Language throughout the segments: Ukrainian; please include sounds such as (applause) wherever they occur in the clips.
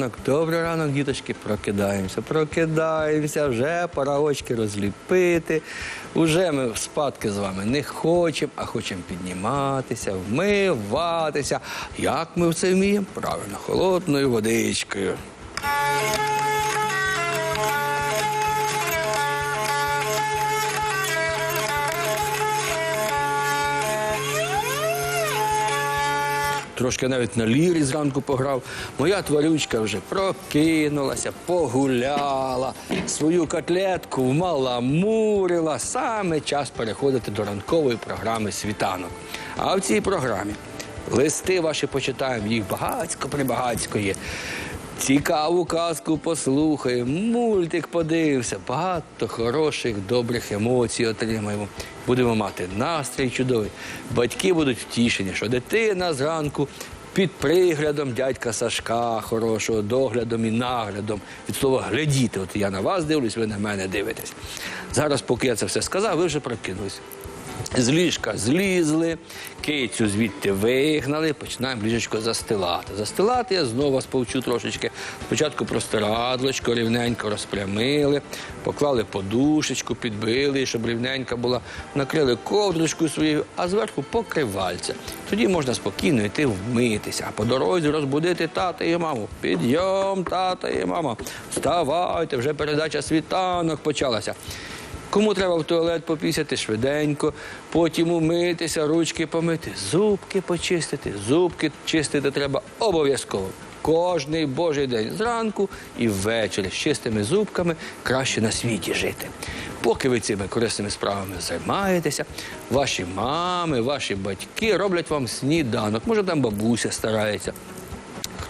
Ранок, добрий ранок, діточки. Прокидаємося, прокидаємося, вже пора очки розліпити. Уже ми спадки з вами не хочемо, а хочемо підніматися, вмиватися. Як ми все вміємо? Правильно, холодною водичкою. Трошки навіть на лірі зранку пограв. Моя тварючка вже прокинулася, погуляла, свою котлетку вмаламурила. Саме час переходити до ранкової програми світанок. А в цій програмі листи ваші почитаємо, їх багацько прибагацько є. Цікаву казку послухаємо, мультик подивився, багато хороших, добрих емоцій отримаємо. Будемо мати настрій чудовий. Батьки будуть втішені, що дитина зранку під приглядом дядька Сашка, хорошого доглядом і наглядом. Від слова глядіти. От я на вас дивлюсь, ви на мене дивитесь. Зараз, поки я це все сказав, ви вже прокинулись. З ліжка злізли, кицю звідти вигнали, починаємо ліжечко застилати. Застилати я знову вас повчу трошечки. Спочатку простирадлочко рівненько розпрямили, поклали подушечку, підбили, щоб рівненька була, накрили ковдрочкою своєю, а зверху покривальця. Тоді можна спокійно йти вмитися, а по дорозі розбудити тата і маму. Підйом, тата і мама. Вставайте, вже передача світанок почалася. Кому треба в туалет попісяти швиденько, потім умитися, ручки помити, зубки почистити. Зубки чистити треба обов'язково. Кожний божий день зранку і ввечері з чистими зубками краще на світі жити. Поки ви цими корисними справами займаєтеся, ваші мами, ваші батьки роблять вам сніданок. Може, там бабуся старається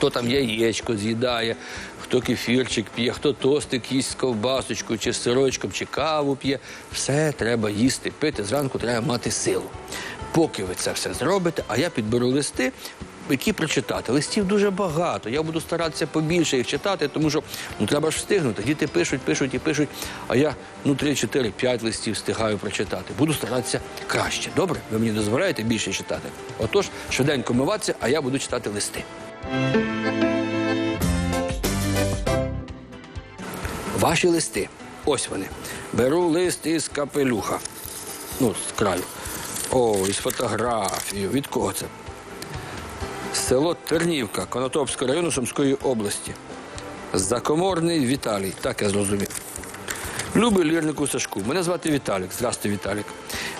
хто там яєчко з'їдає, хто кефірчик п'є, хто тостик їсть з ковбасочкою, чи сирочком, чи каву п'є. Все треба їсти, пити. Зранку треба мати силу. Поки ви це все зробите, а я підберу листи. Які прочитати? Листів дуже багато. Я буду старатися побільше їх читати, тому що ну треба ж встигнути. Діти пишуть, пишуть і пишуть. А я ну 3, 4, 5 листів встигаю прочитати. Буду старатися краще. Добре? Ви мені дозволяєте більше читати? Отож, швиденько миватися, а я буду читати листи. Ваші листи. Ось вони. Беру лист із капелюха. Ну, з краю. О, із фотографією. Від кого це? Село Тернівка, Конотопського району Сумської області. Закоморний Віталій. Так я зрозумів. Любий лірнику Сашку. Мене звати Віталік. Здрастуй, Віталік.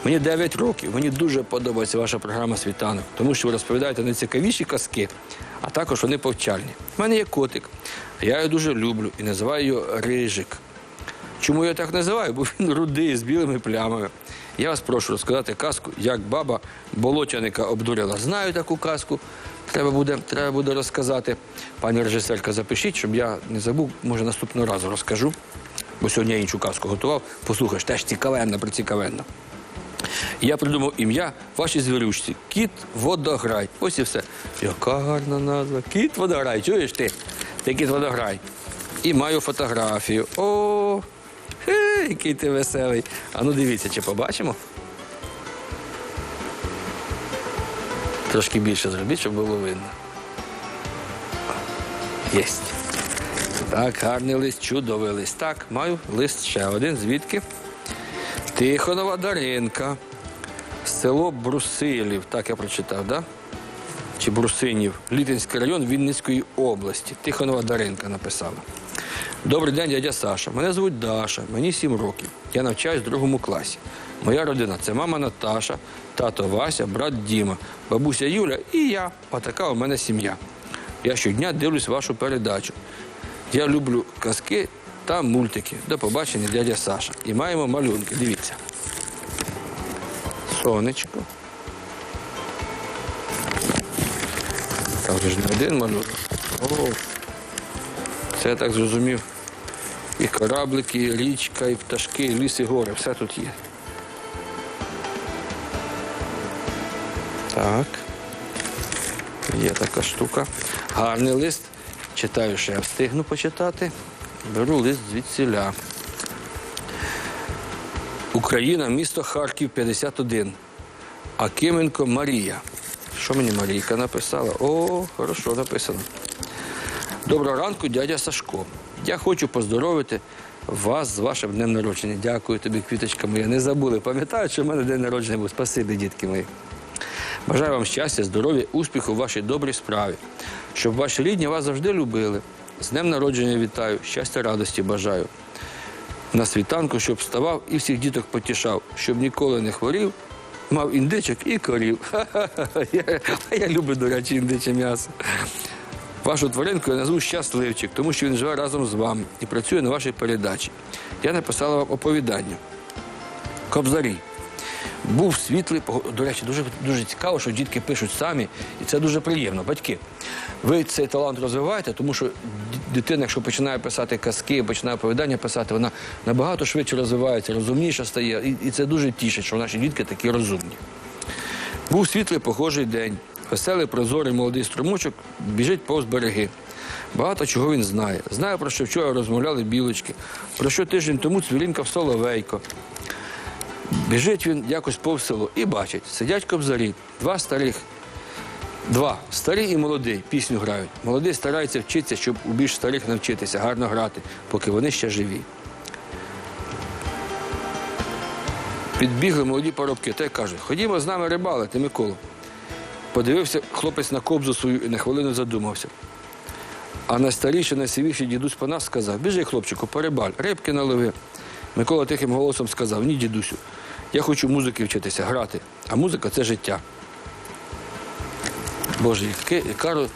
Мені 9 років. Мені дуже подобається ваша програма Світанок, тому що ви розповідаєте найцікавіші казки, а також вони повчальні. У мене є котик. Я його дуже люблю і називаю його Рижик. Чому я так називаю? Бо він рудий з білими плямами. Я вас прошу розказати казку, як баба болотяника обдурила. Знаю таку казку. Треба буде, треба буде розказати. Пані режисерка, запишіть, щоб я не забув, може наступного разу розкажу. Бо сьогодні я іншу казку готував. Послухаєш, теж цікавенна, прицікавенна. Я придумав ім'я вашій звірючці. Кіт водограй. Ось і все. Яка гарна назва. Кіт водограй. Чуєш ти? Ти кіт водограй. І маю фотографію. О, хе, який ти веселий. А ну дивіться, чи побачимо. Трошки більше зробіть, щоб було видно. Єсть. Так, гарний лист, чудовий лист. Так, маю лист ще один. Звідки? Тихонова Даринка. Село Брусилів. Так я прочитав, да? Чи Брусинів. Літинський район Вінницької області. Тихонова Даринка написала. Добрий день, дядя Саша. Мене звуть Даша, мені 7 років. Я навчаюсь в другому класі. Моя родина це мама Наташа, тато Вася, брат Діма, бабуся Юля і я. Отака у мене сім'я. Я щодня дивлюсь вашу передачу. Я люблю казки та мультики. До побачення, дядя Саша. І маємо малюнки. Дивіться. Сонечко. Там же ж не один малюнок. О, це я так зрозумів. І кораблики, і річка, і пташки, і ліс, і гори. Все тут є. Так. Є така штука. Гарний лист. Читаю, що я встигну почитати. Беру лист звідсіля. Україна, місто Харків, 51. Акименко Марія. Що мені Марійка написала? О, хорошо написано. Доброго ранку, дядя Сашко. Я хочу поздоровити вас з вашим днем народження. Дякую тобі, квіточка моя. Не забули. Пам'ятаю, що в мене день народження був. Спасибі, дітки мої. Бажаю вам щастя, здоров'я, успіху в вашій добрій справі. Щоб ваші рідні вас завжди любили. З днем народження вітаю, щастя, радості бажаю. На світанку, щоб вставав і всіх діток потішав, щоб ніколи не хворів, мав індичок і корів. Я, я люблю, до речі, індиче м'ясо. Вашу тваринку я назву щасливчик, тому що він живе разом з вами і працює на вашій передачі. Я написала вам оповідання. Кобзарі. Був світлий, до речі, дуже, дуже цікаво, що дітки пишуть самі, і це дуже приємно. Батьки, ви цей талант розвиваєте, тому що дитина, якщо починає писати казки, починає оповідання писати, вона набагато швидше розвивається, розумніша стає. І, і це дуже тішить, що наші дітки такі розумні. Був світлий похожий день. Веселий, прозорий молодий струмочок біжить повз береги. Багато чого він знає. Знає, про що вчора розмовляли білочки, про що тиждень тому цвірінкав соловейко. Біжить він якось повз село і бачить, сидять кобзарі, два старих, два старий і молодий пісню грають. Молодий старається вчитися, щоб у більш старих навчитися гарно грати, поки вони ще живі. Підбігли молоді парубки та й кажуть, ходімо з нами рибалити, Микола. Подивився хлопець на кобзу свою і на хвилину задумався. А найстаріший, найсивіший дідусь по нас сказав, біжи, хлопчику, порибаль, рибки налови. Микола тихим голосом сказав, ні, дідусю, я хочу музики вчитися, грати, а музика це життя. Боже, яка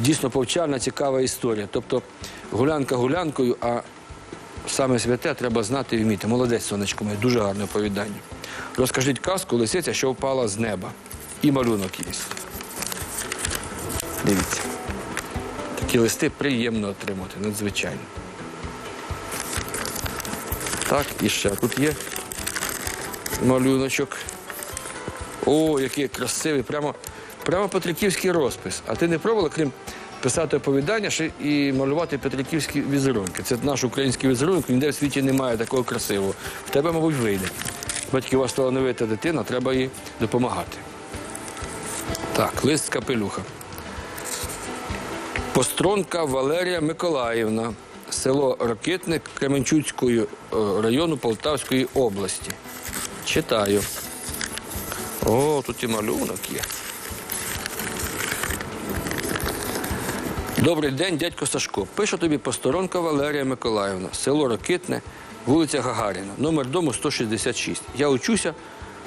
дійсно повчальна, цікава історія. Тобто гулянка гулянкою, а саме святе треба знати і вміти. Молодець, сонечко моє, дуже гарне оповідання. Розкажіть казку лисиця, що впала з неба. І малюнок є. Дивіться. Такі листи приємно отримати, надзвичайно. Так, і ще тут є малюночок. О, який красивий, прямо, прямо петриківський розпис. А ти не пробувала, крім писати оповідання, ще і малювати петриківські візерунки. Це наш український візерунок, ніде в світі немає такого красивого. В тебе, мабуть, вийде. Батьки у вас талановита дитина, треба їй допомагати. Так, лист капелюха. Постронка Валерія Миколаївна, село Ракитник Кременчуцької е, району Полтавської області. Читаю. О, тут і малюнок є. Добрий день, дядько Сашко. Пише тобі посторонка Валерія Миколаївна, село Ракитне, вулиця Гагаріна, номер дому 166. Я учуся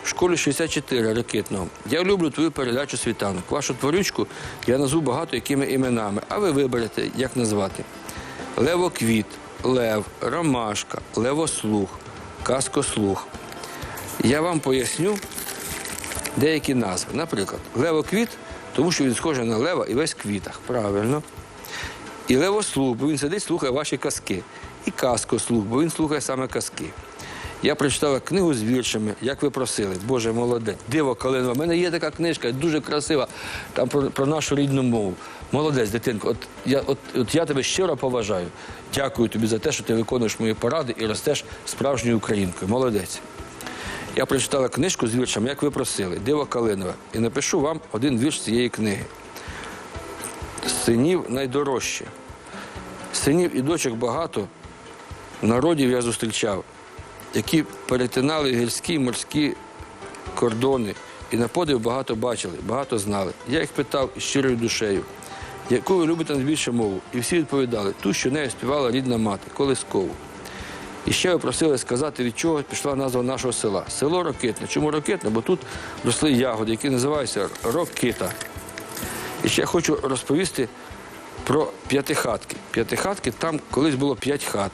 в школі 64 Ракитного. Я люблю твою передачу світанок. Вашу творючку я назву багато якими іменами, а ви виберете, як назвати. Левоквіт, Лев, Ромашка, Левослух, Каскослух. Я вам поясню деякі назви. Наприклад, левоквіт, тому що він схожий на лева і весь в квітах. Правильно. І левослух, бо він сидить, слухає ваші казки. І казкослух, бо він слухає саме казки. Я прочитала книгу з віршами, як ви просили. Боже, молодець. Диво Калинова. У мене є така книжка, дуже красива, там про, про нашу рідну мову. Молодець, дитинко. От я, от, от я тебе щиро поважаю. Дякую тобі за те, що ти виконуєш мої поради і ростеш справжньою українкою. Молодець. Я прочитала книжку з віршами, як ви просили, Диво Калинова, і напишу вам один вірш цієї книги. Синів найдорожче. Синів і дочок багато, народів я зустрічав, які перетинали гірські й морські кордони, і на подив багато бачили, багато знали. Я їх питав щирою душею, яку ви любите найбільше мову? І всі відповідали, ту, що нею співала рідна мати, колискову. І ще ви просили сказати, від чого пішла назва нашого села. Село Рокитне. Чому Рокитне? Бо тут росли ягоди, які називаються Рокита. І ще я хочу розповісти про п'ятихатки. П'ятихатки там колись було п'ять хат.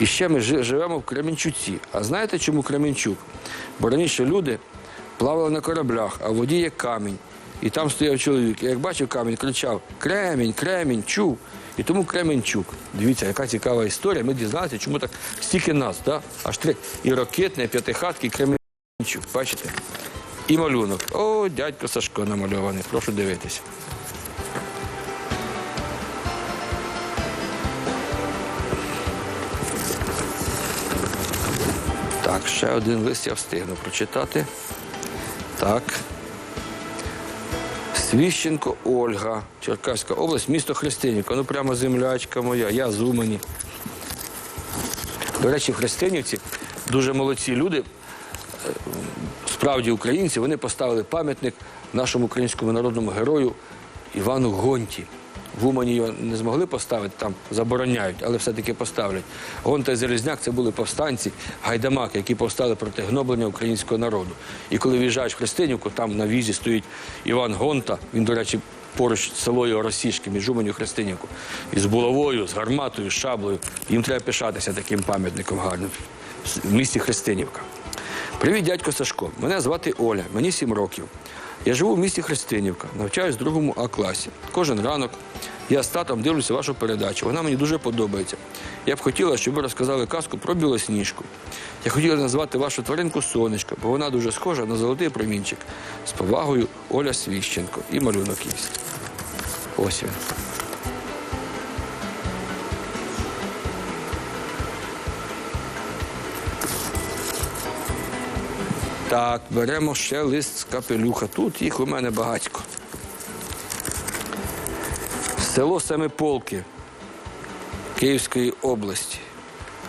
І ще ми живемо в Кременчуці. А знаєте, чому Кременчук? Бо раніше люди плавали на кораблях, а в воді є камінь. І там стояв чоловік. І як бачив камінь, кричав Кремінь, Кремінь, чув. І тому Кременчук. Дивіться, яка цікава історія. Ми дізналися, чому так стільки нас, да? аж три. І ракетне, п'ятихатки, Кременчук. Бачите? І малюнок. О, дядько Сашко намальований. Прошу дивитися. Так, ще один лист я встигну прочитати. Так. Свіщенко Ольга, Черкаська область, місто Христинівка. Ну прямо землячка моя, я з Умані. До речі, в Христинівці дуже молодці люди, е, справді українці, вони поставили пам'ятник нашому українському народному герою Івану Гонті. В Умані його не змогли поставити, там забороняють, але все-таки поставлять. Гонта і Залізняк це були повстанці, гайдамаки, які повстали проти гноблення українського народу. І коли в'їжджаєш в Христинівку, там на візі стоїть Іван Гонта. Він, до речі, поруч з селою Росішки, між Уманю і Христинівку. І з булавою, з гарматою, з шаблею. Їм треба пишатися таким пам'ятником гарним в місті Христинівка. Привіт, дядько Сашко. Мене звати Оля, мені 7 років. Я живу в місті Христинівка, навчаюсь в другому А класі. Кожен ранок я з татом дивлюся вашу передачу. Вона мені дуже подобається. Я б хотіла, щоб ви розказали казку про білосніжку. Я хотіла назвати вашу тваринку сонечко, бо вона дуже схожа на золотий промінчик. З повагою Оля Свіщенко і малюнок є. Ось він. Так, беремо ще лист з капелюха. Тут їх у мене багатько. Село Семиполки Київської області.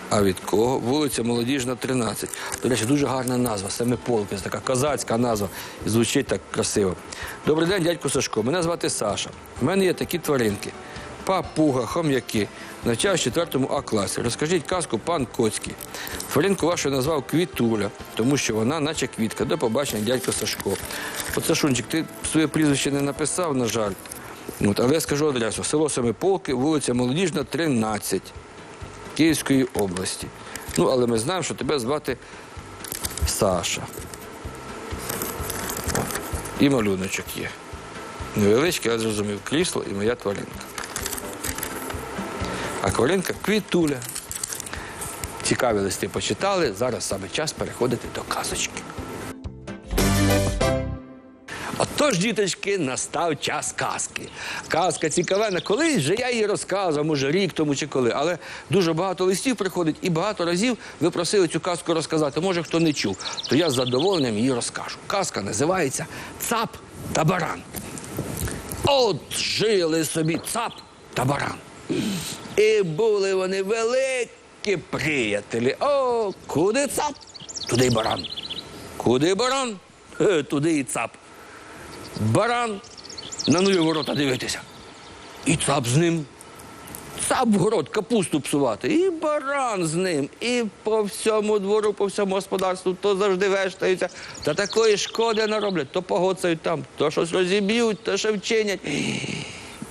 А від кого? Вулиця Молодіжна, 13. До речі, дуже гарна назва Семиполки. Це така козацька назва. Звучить так красиво. Добрий день, дядько Сашко. Мене звати Саша. У мене є такі тваринки. Папуга, хом'яки. Навчаюсь в 4 А класі. Розкажіть казку пан Коцький. Тваринку вашу назвав Квітуля, тому що вона, наче квітка. До побачення, дядько Сашко. Оце Шунчик, ти своє прізвище не написав, на жаль. От, але я скажу адресу. Село Семиполки, вулиця Молодіжна, 13. Київської області. Ну, але ми знаємо, що тебе звати Саша. І малюночок є. Невеличкий, але зрозумів, крісло і моя тваринка. А тваринка квітуля. Цікаві листи почитали. Зараз саме час переходити до казочки. Отож, діточки, настав час казки. Казка цікавена. Колись вже я її розказував, може рік тому чи коли. Але дуже багато листів приходить і багато разів ви просили цю казку розказати. Може, хто не чув, то я з задоволенням її розкажу. Казка називається Цап та баран. От жили собі цап та баран. І були вони великі приятелі. О, куди цап? Туди й баран. Куди баран? Е, Туди і цап. Баран на нові ворота дивитися. І цап з ним. Цап в город капусту псувати, і баран з ним, і по всьому двору, по всьому господарству, то завжди вештаються, та такої шкоди нароблять, то погоцають там, то щось розіб'ють, то ще вчинять.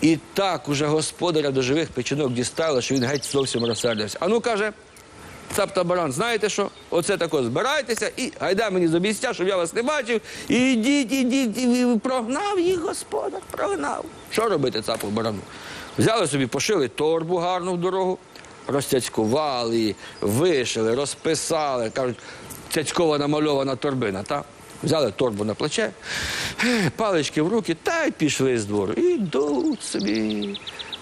І так уже господаря до живих печінок дістало, що він геть зовсім розсердився. А ну каже, цап та баран, знаєте що? Оце тако збирайтеся і гайда мені з обійстя, щоб я вас не бачив. І йдіть, ідіть, і прогнав їх господар, прогнав. Що робити цапу барану? Взяли собі, пошили торбу гарну в дорогу, розцяцькували вишили, розписали. Кажуть, цяцькова намальована торбина, так? Взяли торбу на плече, палички в руки та й пішли з двору. І йдуть собі.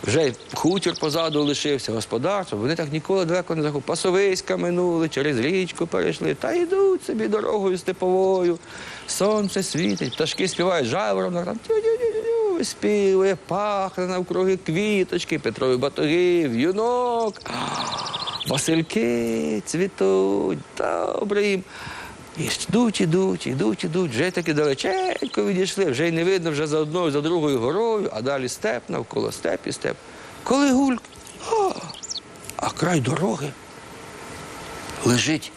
Вже й хутір позаду лишився, господарство. Вони так ніколи далеко не заходили. Пасовиська минули, через річку перейшли, та йдуть собі дорогою степовою. Сонце світить, пташки співають, жайворонок там співає, пахне навкруги квіточки, Петрові батоги, в'юнок. Васильки цвітуть, добре їм. І йдуть, ідуть, ідуть, ідуть, вже таки далеченько відійшли, вже й не видно вже за одною, за другою горою, а далі степ, навколо степ і степ. Коли гульк, а, а край дороги лежить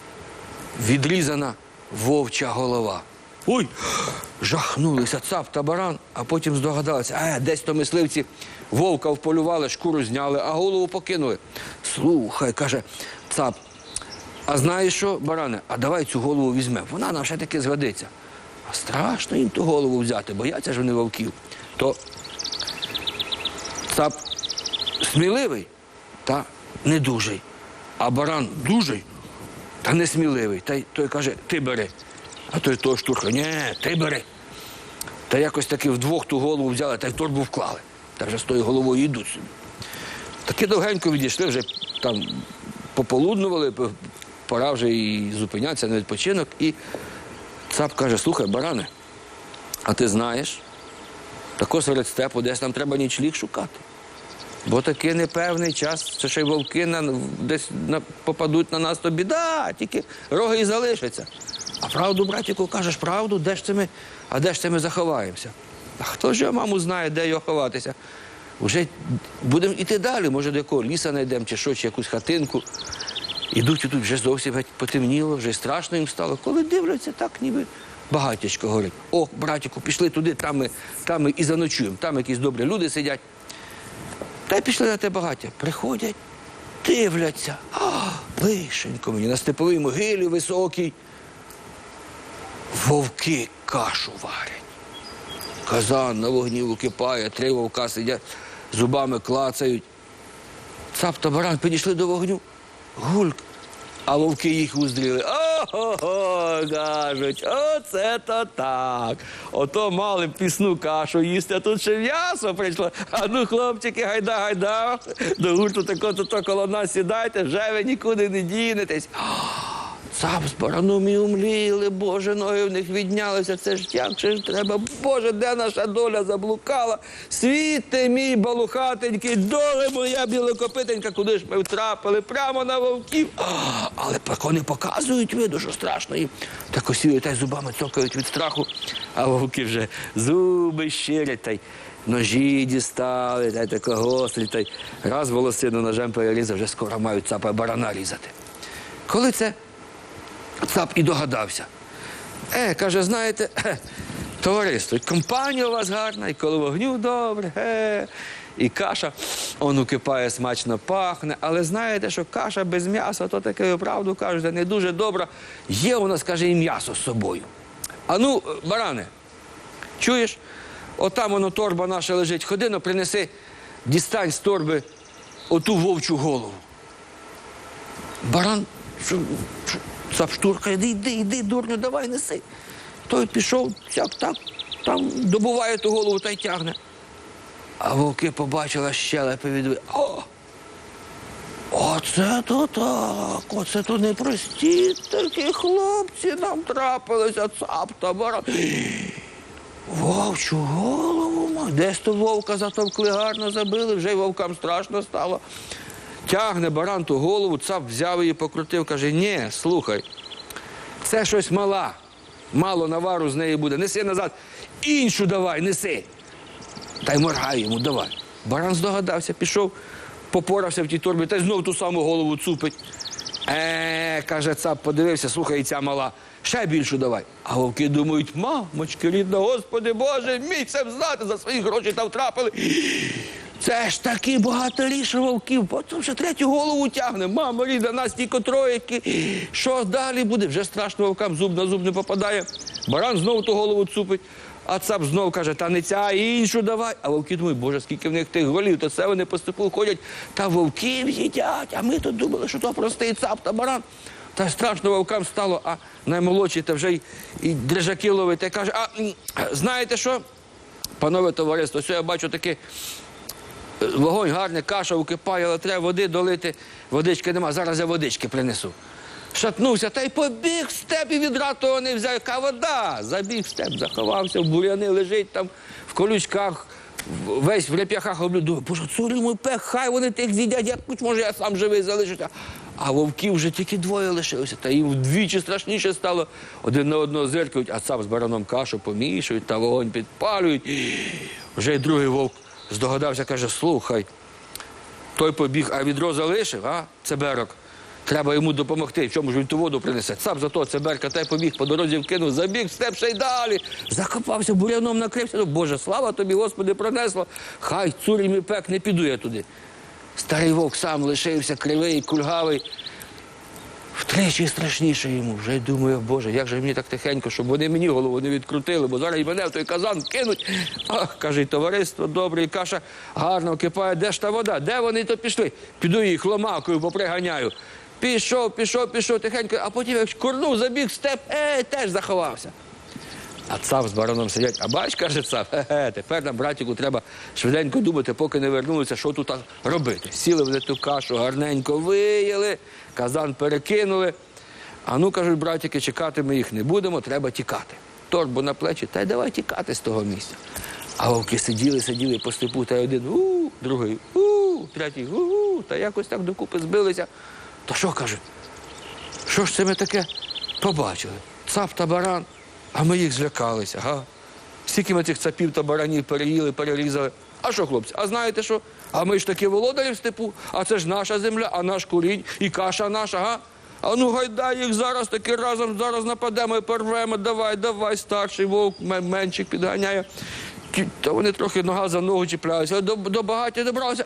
відрізана вовча голова. Ой, жахнулися цап та баран, а потім здогадалися, е, десь то мисливці вовка вполювали, шкуру зняли, а голову покинули. Слухай, каже цап, а знаєш що, баране, а давай цю голову візьмемо. Вона нам ще таки згодиться. А страшно їм ту голову взяти, бояться ж вони вовків. То цап сміливий та недужий, а баран дужий та несміливий. Та той каже, ти бери. А той того штурха, ні, ти бери. Та якось таки вдвох ту голову взяли та й в торбу вклали. Та вже з тою головою йдуть собі. Таки довгенько відійшли, вже там пополуднували, пора вже і зупинятися на відпочинок. І цап каже: слухай, баране, а ти знаєш, Тако серед степу, десь нам треба нічліг шукати. Бо такий непевний час, це ще й вовки на, десь на, попадуть на нас, то біда, тільки роги і залишаться. А правду, братіку, кажеш правду, де ж це ми, а де ж це ми заховаємося? А хто ж його, маму знає, де його ховатися? Уже будемо йти далі, може, до якого ліса знайдемо, чи що, чи якусь хатинку. Ідуть тут вже зовсім геть потемніло, вже страшно їм стало. Коли дивляться, так ніби багатячко горить. О, братіку, пішли туди, там ми, там ми і заночуємо. Там якісь добрі люди сидять. Та й пішли на те багаття. Приходять, дивляться. А, лишенько мені на степовій могилі високій. Вовки кашу варять. Казан на вогні википає, три вовка сидять, зубами клацають. Цап та баран підійшли до вогню. Гульк. А вовки їх уздріли. Ого, кажуть, оце то так. Ото мали б пісну кашу їсти, а тут ще м'ясо прийшло. А ну, хлопчики, гайда, гайда. До гурту тако то коло нас сідайте, вже ви нікуди не дінетесь. Бараном і умліли, Боже, ноги в них віднялися. Це ж як же ж треба? Боже, де наша доля заблукала? Світе мій балухатенький, доле моя білокопитенька, куди ж ми втрапили? Прямо на вовків. Але не показують виду, що страшно їм. Так осіли та й зубами цокають від страху, а вовки вже зуби щирять та й. Ножі дістали, та й тако гострі, та й раз волосину ножем перерізав, вже скоро мають цапа барана різати. Коли це Цап і догадався. Е, каже, знаєте, е, товариство, компанія у вас гарна, і коло вогню добре, е, і каша, он укипає, смачно пахне. Але знаєте, що каша без м'яса, то таке правду кажуть, не дуже добра. Є у нас, каже, і м'ясо з собою. А ну, е, баране, чуєш? Отам воно торба наша лежить. Ходи, ну, принеси, дістань з торби оту вовчу голову. Баран що, що, цап штуркає, йди, йди, йди, дурню, давай неси. Той пішов, сяк так, там добуває ту голову та й тягне. А вовки побачила щелепи від. О! Оце то так, оце то непрості такі хлопці нам трапилися, цап та баран. Вовчу голову, десь то вовка затовкли, гарно забили, вже й вовкам страшно стало. Тягне баран ту голову, цап взяв її, покрутив, каже, ні, слухай, це щось мала. Мало навару з неї буде. Неси назад, іншу давай, неси. Та й моргай йому, давай. Баран здогадався, пішов, попорався в тій торбі, та й знов ту саму голову цупить. Е, каже цап, подивився, слухай, ця мала, ще більшу давай. А вовки думають, мамочки, рідна, господи Боже, мій це знати, за свої гроші там втрапили. Це ж таки багаторіше вовків, потім вже третю голову тягне. Мама рідна, нас тільки тройки. Що далі буде? Вже страшно вовкам зуб на зуб не попадає. Баран знову ту голову цупить. А цап знов каже, та не ця, а іншу давай. А вовки думають, боже, скільки в них тих голів, то це вони по степу ходять та вовків їдять. А ми тут думали, що то простий цап та баран. Та страшно вовкам стало, а наймолодший та вже й і дрижаки ловить. Та каже, а знаєте що? Панове товариство, що я бачу таке Вогонь гарний, каша укипає, але треба води долити. Водички нема, зараз я водички принесу. Шатнувся та й побіг в степ і відра взяв. Яка вода? Забіг в степ, заховався, в буряни лежить там в колючках, весь в реп'яхах облю. Думаю, боже, мой пех, хай вони тих з'їдять, як хоч може я сам живий залишуся. А вовків вже тільки двоє лишилося, та їм вдвічі страшніше стало. Один на одного зиркають, а цап з бараном кашу помішують та вогонь підпалюють. Вже й другий вовк здогадався, каже, слухай, той побіг, а відро залишив, а цеберок. Треба йому допомогти. В чому ж він ту воду принесе? Цап зато цеберка та й побіг, по дорозі вкинув, забіг, степ ще й далі. Закопався, буряном накрився. Ну, Боже, слава тобі, Господи, пронесло. Хай цурі мій пек, не піду я туди. Старий вовк сам лишився кривий, кульгавий. Втричі страшніше йому. Вже й думаю, Боже, як же мені так тихенько, щоб вони мені голову не відкрутили, бо зараз і мене в той казан кинуть. Ах, каже, товариство добре, і каша гарно кипає. Де ж та вода? Де вони то пішли? Піду їх ломакою поприганяю. Пішов, пішов, пішов тихенько, а потім як курнув, забіг степ, е, теж заховався. А цап з бароном сидять, а бач, каже цап, (laughs) хе-хе, тепер нам, братіку, треба швиденько думати, поки не вернулися, що тут робити. Сіли вони ту кашу, гарненько вияли, казан перекинули. А ну, кажуть, братики, чекати ми їх не будемо, треба тікати. Торбу на плечі, та й давай тікати з того місця. А вовки сиділи, сиділи по степу, та один у, другий у, третій у, та якось так докупи збилися. То що кажуть? Що ж це ми таке побачили? Цап та баран, а ми їх злякалися, га? Скільки ми цих цапів та баранів переїли, перерізали. А що, хлопці? А знаєте що? А ми ж таки володарі в степу, а це ж наша земля, а наш курінь і каша наша, га? А ну гайдай їх зараз таки разом зараз нападемо і порвемо. Давай, давай, старший вовк, м- менчик підганяє. Та вони трохи нога за ногу чіпляються, до, до багаття добралися.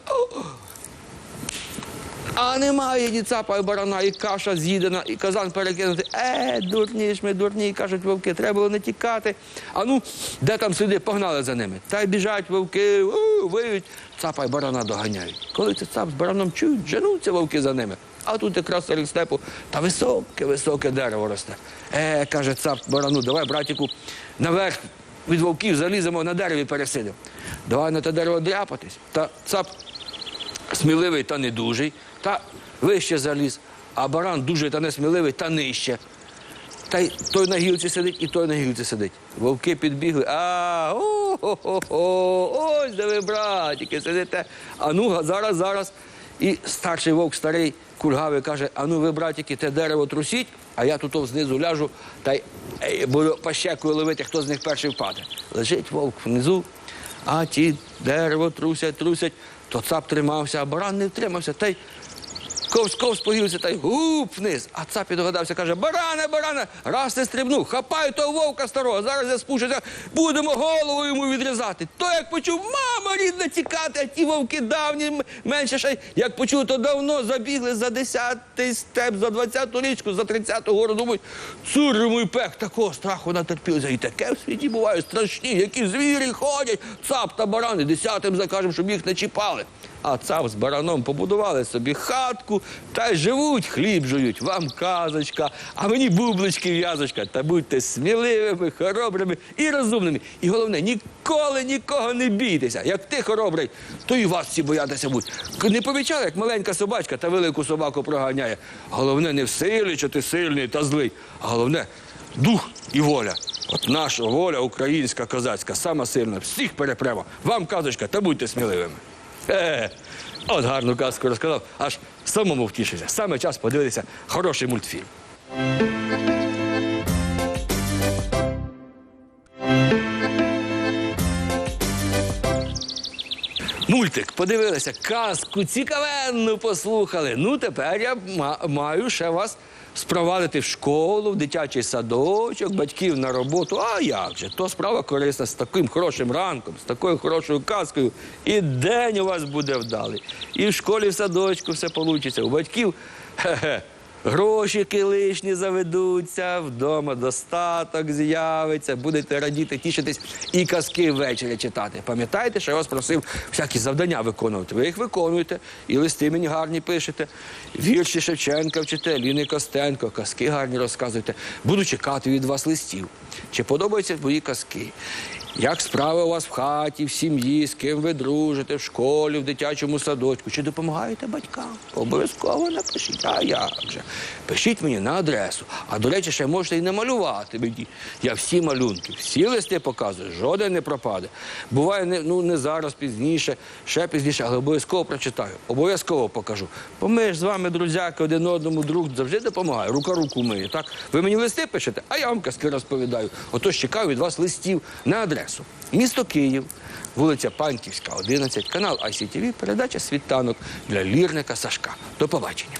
А немає ні цапа, і барана, і каша з'їдена, і казан перекинути. Е, дурні ж ми, дурні, кажуть вовки, треба було не тікати. А ну, де там сиди, погнали за ними. Та й біжать вовки, виють, цапа і барана доганяють. Коли це цап з бараном чують, женуться вовки за ними. А тут якраз серед степу та високе, високе дерево росте. Е, каже цап барану, давай, братіку, наверх від вовків заліземо на дереві пересидимо. Давай на те дерево дряпатись. Та цап сміливий та не дужий, та вище заліз, а баран дуже та несміливий та нижче. Та й той на гілці сидить, і той на гілці сидить. Вовки підбігли. А, о-хо-хо, ось де ви, братики, сидите. А ну, зараз, зараз. І старший вовк, старий кульгавий, каже: а ну ви, братики, те дерево трусіть, а я тут знизу ляжу та й буду пащекою ловити, хто з них перший впаде. Лежить вовк внизу, а ті дерево трусять, трусять, то цап тримався, а баран не втримався. Та й Ковз ковз погівся та й гуп вниз. А цапі догадався, каже: Баране, баране, раз не стрибнув, хапаю того вовка старого, зараз я спущуся, будемо голову йому відрізати. То як почув, мама рідна тікати, а ті вовки давні, менше ще як почув, то давно забігли за десятий степ, за двадцяту річку, за тридцяту гору. Думають, цур мій пек, такого страху натерпілися. І таке в світі буває страшні, які звірі ходять, цап та барани, десятим закажемо, щоб їх не чіпали. А цап з бараном побудували собі хатку та й живуть, хліб жують. Вам казочка, а мені бублички в'язочка. Та будьте сміливими, хоробрими і розумними. І головне, ніколи нікого не бійтеся. Як ти хоробрий, то і вас всі боятися будуть. Не помічали, як маленька собачка та велику собаку проганяє. Головне не в силі, що ти сильний та злий, а головне дух і воля. От наша воля, українська козацька, сама сильна, всіх перепремо. Вам казочка, та будьте сміливими. Е, от гарну казку розказав, аж самому втішився. Саме час подивитися хороший мультфільм. Мультик, подивилися, казку цікавенну послухали. Ну, тепер я маю ще вас спровадити в школу, в дитячий садочок, батьків на роботу. А як же? То справа корисна з таким хорошим ранком, з такою хорошою казкою. І день у вас буде вдалий. І в школі, в садочку все вийде. У батьків (laughs) хе-хе, грошики лишні заведуться, вдома достаток з'явиться, будете радіти, тішитись і казки ввечері читати. Пам'ятаєте, що я вас просив всякі завдання виконувати. Ви їх виконуєте, і листи мені гарні пишете. Вірші Шевченка вчите, Ліни Костенко, казки гарні розказуєте. Буду чекати від вас листів. Чи подобаються мої казки? Як справи у вас в хаті, в сім'ї, з ким ви дружите, в школі, в дитячому садочку? Чи допомагаєте батькам? Обов'язково напишіть. А як же? Пишіть мені на адресу. А до речі, ще можете і намалювати мені. Я всі малюнки, всі листи показую, жоден не пропаде. Буває, не, ну не зараз, пізніше, ще пізніше, але обов'язково прочитаю. Обов'язково покажу. Бо ми ж з вами, друзяки, один одному друг завжди допомагає. Рука руку миє. Так? Ви мені листи пишете, а я вам казки розповідаю. Отож чекаю від вас листів на адресу. Місто Київ, вулиця Панківська, 11, канал ICTV, передача світанок для лірника Сашка. До побачення.